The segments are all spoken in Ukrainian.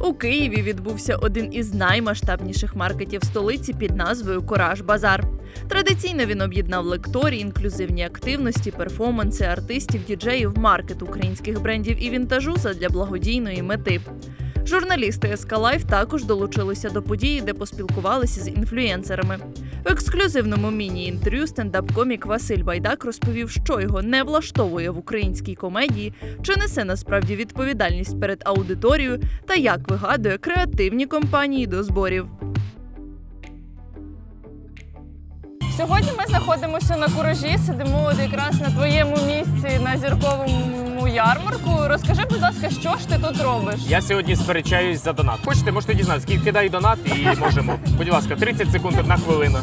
У Києві відбувся один із наймасштабніших маркетів столиці під назвою Кораж Базар. Традиційно він об'єднав лекторії, інклюзивні активності, перформанси, артистів, діджеїв, маркет українських брендів і вінтажу задля благодійної мети. Журналісти СК Лайф також долучилися до події, де поспілкувалися з інфлюєнсерами. В ексклюзивному міні-інтерв'ю стендап-комік Василь Байдак розповів, що його не влаштовує в українській комедії, чи несе насправді відповідальність перед аудиторією та як вигадує креативні компанії до зборів. Сьогодні ми знаходимося на куражі, сидимо от якраз на твоєму місці на зірковому ярмарку. Розкажи, будь ласка, що ж ти тут робиш? Я сьогодні сперечаюсь за донат. Хочете, можете дізнатися, скільки кидай донат і можемо. Будь ласка, 30 секунд, одна хвилина.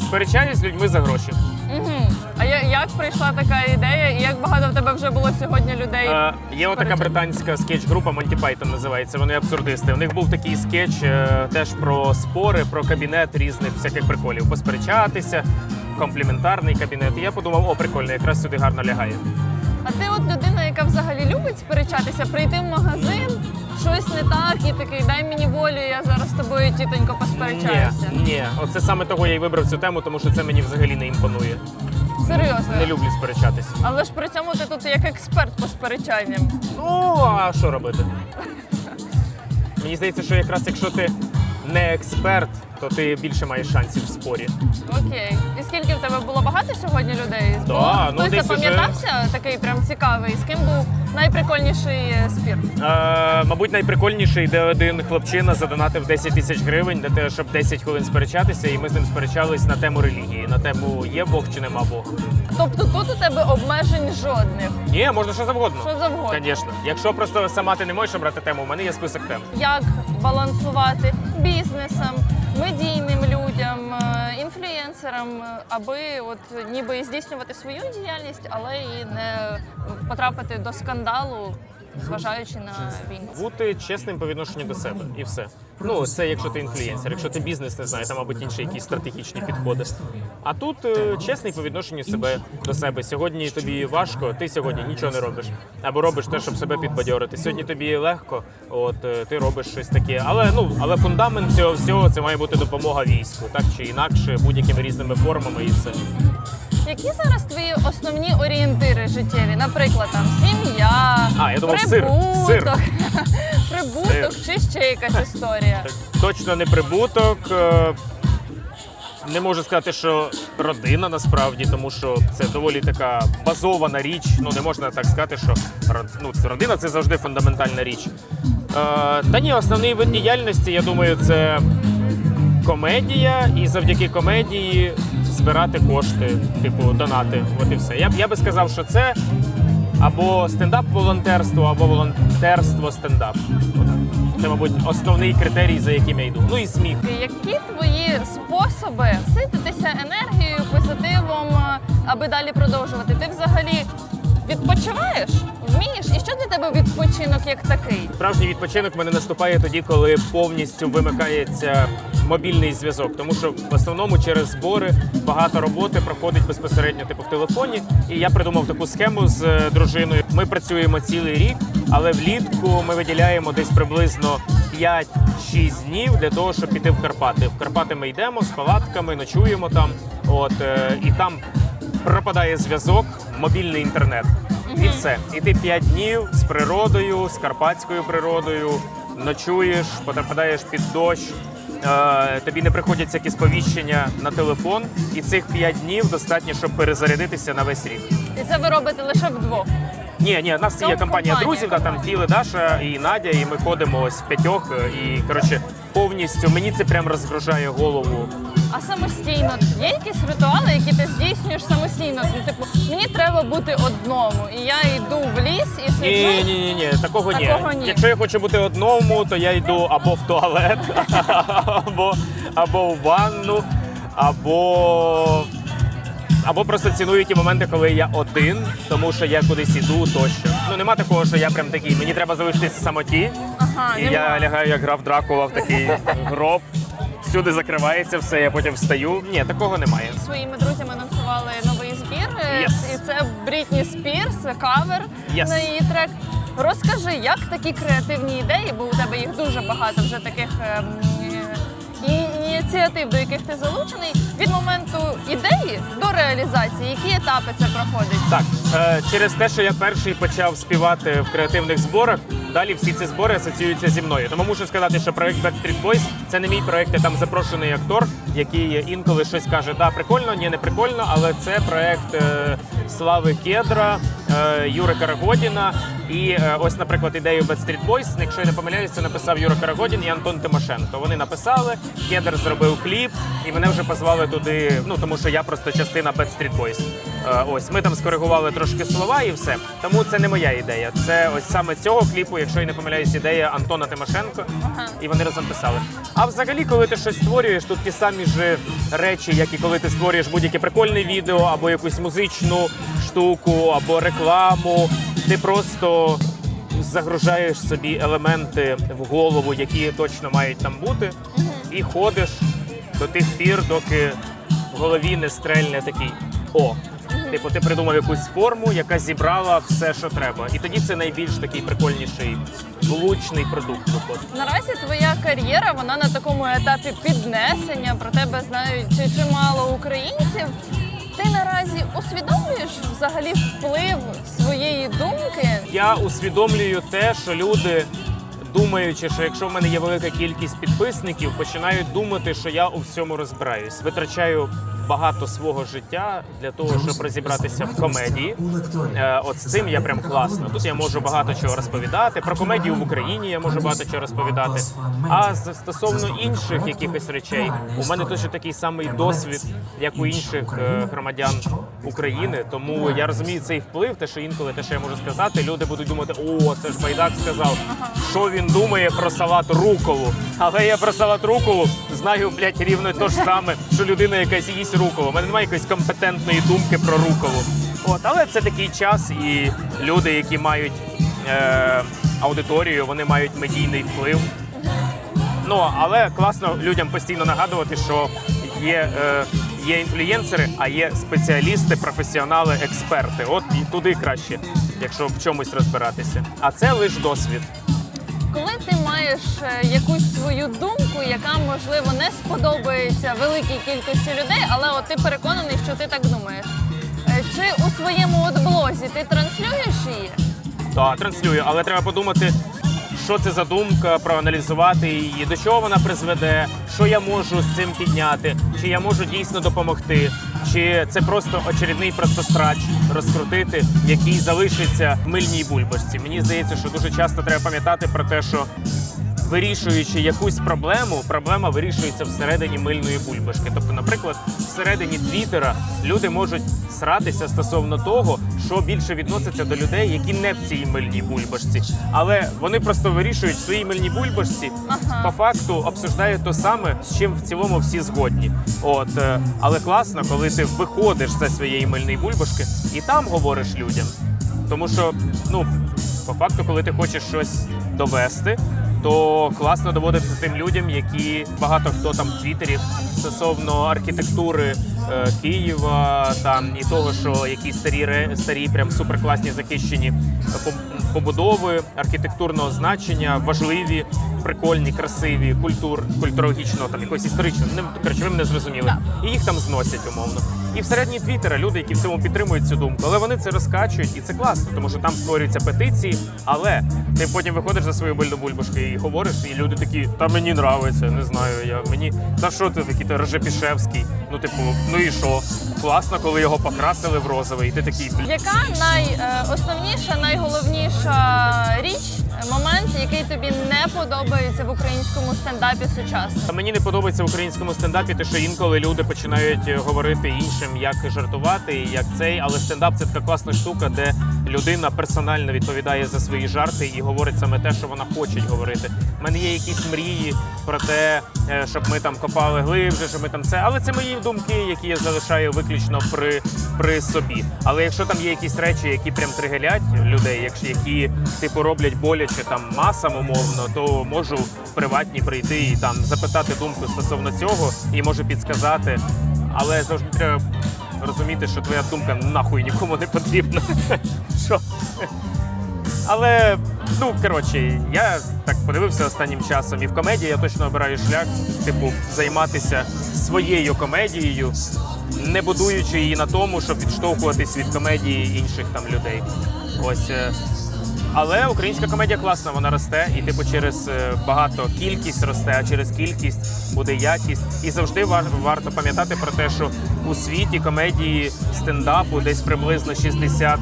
Сперечаюсь з людьми за гроші. Угу. А я- як прийшла така ідея, і як багато в тебе вже було сьогодні людей? Е, є отака британська скетч-група Monty Python називається. Вони абсурдисти. У них був такий скетч е, теж про спори, про кабінет різних всяких приколів. Посперечатися, компліментарний кабінет. І я подумав, о, прикольно, якраз сюди гарно лягає. А ти от людина, яка взагалі любить сперечатися, прийти в магазин, щось не так, і такий дай мені волю, я зараз з тобою тітонько посперечаюся. Ні, ні, оце саме того я і вибрав цю тему, тому що це мені взагалі не імпонує. Серйозно. Не люблю сперечатись. Але ж при цьому ти тут як експерт по сперечанням. Ну, а що робити? Мені здається, що якраз якщо ти не експерт, то ти більше маєш шансів в спорі. Окей. І скільки в тебе було багато сьогодні людей? Да, Було? ну, Хтось запам'ятався такий прям цікавий. З ким був найприкольніший е, спір? Е, мабуть, найприкольніше йде один хлопчина задонатив 10 тисяч гривень для того, щоб 10 хвилин сперечатися, і ми з ним сперечались на тему релігії, на тему є Бог чи нема Бога. Тобто тут у тебе обмежень жодних. Ні, можна що завгодно. Що завгодно. Звісно. Якщо просто сама ти не можеш обрати тему, у мене є список тем. Як балансувати бізнесом, медійним людям, е, інфлюєнсерам, е, аби от ніби здійснювати свою діяльність, але і не потрапити до скандалу, зважаючи на війну. Бути чесним по відношенню до себе і все. Ну це якщо ти інфлюєнсер, якщо ти бізнес не знає, там, мабуть, інші якісь стратегічні підходи. А тут е, чесний по відношенню себе до себе. Сьогодні тобі важко, ти сьогодні нічого не робиш. Або робиш те, щоб себе підбадьорити. Сьогодні тобі легко, от е, ти робиш щось таке. Але ну але фундамент цього всього це має бути допомога війську, так чи інакше, будь-якими різними формами і все. Які зараз твої основні орієнтири життєві? Наприклад, там сім'я, А, я думав, сир. прибуток, Сир. прибуток чи ще якась історія. Точно не прибуток. е, Не можу сказати, що родина насправді, тому що це доволі така базована річ. Ну не можна так сказати, що род- ну, це родина це завжди фундаментальна річ. Е, та ні, основний вид діяльності, я думаю, це комедія, і завдяки комедії збирати кошти, типу донати. От і все. Я б я би сказав, що це або стендап-волонтерство, або волонтерство стендап. Це, мабуть, основний критерій, за яким я йду. Ну і сміх. Які твої способи сититися енергією, позитивом, аби далі продовжувати? Ти взагалі відпочиваєш? Вмієш? І що для тебе відпочинок як такий? Справжній відпочинок в мене наступає тоді, коли повністю вимикається мобільний зв'язок, тому що в основному через збори багато роботи проходить безпосередньо типу в телефоні. І я придумав таку схему з е, дружиною. Ми працюємо цілий рік, але влітку ми виділяємо десь приблизно 5-6 днів для того, щоб піти в Карпати. В Карпати ми йдемо з палатками, ночуємо там. От е, і там пропадає зв'язок, мобільний інтернет. І все. І ти 5 днів з природою, з карпатською природою, ночуєш, потрапляєш під дощ. Е, тобі не приходять всякі сповіщення на телефон, і цих 5 днів достатньо, щоб перезарядитися на весь рік. І це ви робите лише вдвох. Ні, ні, у нас є компанія друзів, да, там. Філи, Даша і Надя, і ми ходимо ось в п'ятьох. е, І коротше, повністю мені це прям розгружає голову. А самостійно є якісь ритуали, які ти здійснюєш самостійно? Ну, типу, мені треба бути одному, і я йду в ліс і сиджу. Ні, ні, ні, ні, такого, Такого ні. ні. Якщо я хочу бути одному, то я йду або в туалет, або, або в ванну, або. Або просто ціную ті моменти, коли я один, тому що я кудись іду тощо. Ну нема такого, що я прям такий, мені треба залишитися самоті, Ага, і нема. я лягаю, як грав Дракула в такий гроб. Всюди закривається все, я потім встаю. Ні, такого немає. Своїми друзями анонсували новий збір. Yes. І це Брітні Спірс, кавер Yes. на її трек. Розкажи, як такі креативні ідеї, бо у тебе їх дуже багато вже таких ем, е, ініціатив, до яких ти залучений, від моменту ідеї до реалізації, які етапи це проходить? Так, е, через те, що я перший почав співати в креативних зборах, далі всі ці збори асоціюються зі мною. Тому мушу сказати, що проект Backstreet Boys – це не мій проект, я там запрошений актор, який інколи щось каже: да, прикольно, ні, не прикольно, але це проект е, Слави Кедра, е, Юри Карагодіна. І е, ось, наприклад, ідею Backstreet Boys, якщо я не помиляюсь, це написав Юра Карагодін і Антон Тимошенко. Вони написали, Кедр зробив кліп, і мене вже позвали туди. Ну тому що я просто частина Backstreet Boys. Е, Ось ми там скоригували трошки слова і все. Тому це не моя ідея. Це ось саме цього кліпу, якщо я не помиляюсь, ідея Антона Тимошенко. І вони разом писали. А взагалі, коли ти щось створюєш, тут ті самі ж речі, як і коли ти створюєш будь-яке прикольне відео, або якусь музичну штуку, або рекламу. Ти просто загружаєш собі елементи в голову, які точно мають там бути, і ходиш до тих пір, доки в голові не стрельне такий о. Типу, ти придумав якусь форму, яка зібрала все, що треба. І тоді це найбільш такий прикольніший, влучний продукт виходить. Наразі твоя кар'єра вона на такому етапі піднесення. Про тебе знають чи чимало українців. Ти наразі усвідомлюєш взагалі вплив своєї думки? Я усвідомлюю те, що люди, думаючи, що якщо в мене є велика кількість підписників, починають думати, що я у всьому розбираюсь. Витрачаю багато свого життя для того, щоб розібратися в комедії. Е, От з цим я прям класно. Тут я можу багато чого розповідати. Про комедію в Україні я можу багато чого розповідати. А стосовно інших якихось речей, у мене точно такий самий досвід, як у інших е, громадян України. Тому я розумію цей вплив, те, що інколи те, що я можу сказати, люди будуть думати, о, це ж байдак сказав, що він думає про салат руколу. Але я про салат руколу знаю, блядь, рівно те ж саме, що людина якась їсть руколу. У мене немає якоїсь компетентної думки про руколу. От, але це такий час, і люди, які мають е, аудиторію, вони мають медійний вплив. Ну але класно людям постійно нагадувати, що є, е, є інфлюєнсери, а є спеціалісти, професіонали, експерти. От і туди краще, якщо в чомусь розбиратися. А це лише досвід. Коли ти маєш е, якусь свою думку, яка можливо не сподобається великій кількості людей, але от ти переконаний, що ти так думаєш. Е, Чи у своєму от блозі ти транслюєш її? Та транслюю, але треба подумати, що це за думка, проаналізувати її, до чого вона призведе, що я можу з цим підняти, чи я можу дійсно допомогти, чи це просто очередний просто страч розкрутити, який залишиться в мильній бульбашці. Мені здається, що дуже часто треба пам'ятати про те, що вирішуючи якусь проблему, проблема вирішується всередині мильної бульбашки. Тобто, наприклад, всередині Твіттера люди можуть сратися стосовно того, що більше відноситься до людей, які не в цій мильній бульбашці. Але вони просто вирішують в своїй мильній бульбашці, Ага. по факту обсуждають то саме, з чим в цілому всі згодні. От, е, але класно, коли ти виходиш зі своєї мильної бульбашки і там говориш людям. Тому що, ну, по факту, коли ти хочеш щось довести, то класно доводиться тим людям, які багато хто там в Твіттері стосовно архітектури Києва, там і того, що які старі старі, прям суперкласні захищені е, побудови архітектурного значення, важливі, прикольні, красиві, культур, культурологічного там якогось історичного. Не коротше, ви мене зрозуміли. І їх там зносять умовно. І всередині Твіттера люди, які в цьому підтримують цю думку, але вони це розкачують, і це класно, тому що там створюються петиції. Але ти потім виходиш за свою бульду бульбашку і говориш, і люди такі, та мені нравиться, не знаю. Я мені та що ти такий ти Рожепішевський? Ну, типу, ну що? Класно, коли його покрасили в розовий, і ти такий Яка найосновніша, найголовніша річ, момент, який тобі не подобається в українському стендапі сучасно? Мені не подобається в українському стендапі, те, що інколи люди починають е, говорити іншим, як жартувати, як цей. Але стендап це така класна штука, де людина персонально відповідає за свої жарти і говорить саме те, що вона хоче говорити. У мене є якісь мрії про те, е, щоб ми там копали глибше, щоб ми там це. Але це мої думки, які я залишаю виключно при, при собі. Але якщо там є якісь речі, які прям тригелять людей, якщо які типу роблять боляче там масам умовно, то можу приватні прийти і там запитати думку стосовно цього і можу підсказати. Але завжди треба розуміти, що твоя думка нахуй нікому не потрібна. Що? Але ну коротше, я так подивився останнім часом, і в комедії я точно обираю шлях, типу, займатися своєю комедією, не будуючи її на тому, щоб відштовхуватись від комедії інших там людей. Ось. Але українська комедія класна, вона росте, і типу через е, багато кількість росте, а через кількість буде якість. І завжди вар- варто пам'ятати про те, що у світі комедії стендапу десь приблизно 60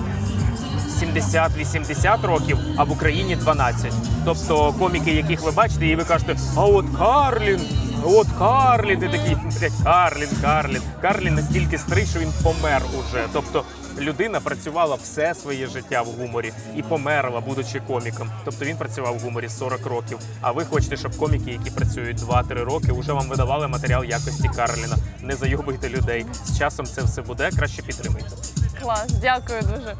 70-80 років, а в Україні 12. Тобто коміки, яких ви бачите, і ви кажете, а от Карлін, от Карлін, ти такий, блядь, Карлін, Карлін. Карлін настільки старий, що він помер уже. Тобто людина працювала все своє життя в гуморі і померла, будучи коміком. Тобто він працював в гуморі 40 років. А ви хочете, щоб коміки, які працюють 2-3 роки, вже вам видавали матеріал якості Карліна. Не зайобуйте людей. З часом це все буде. Краще підтримуйте. Клас, дякую дуже.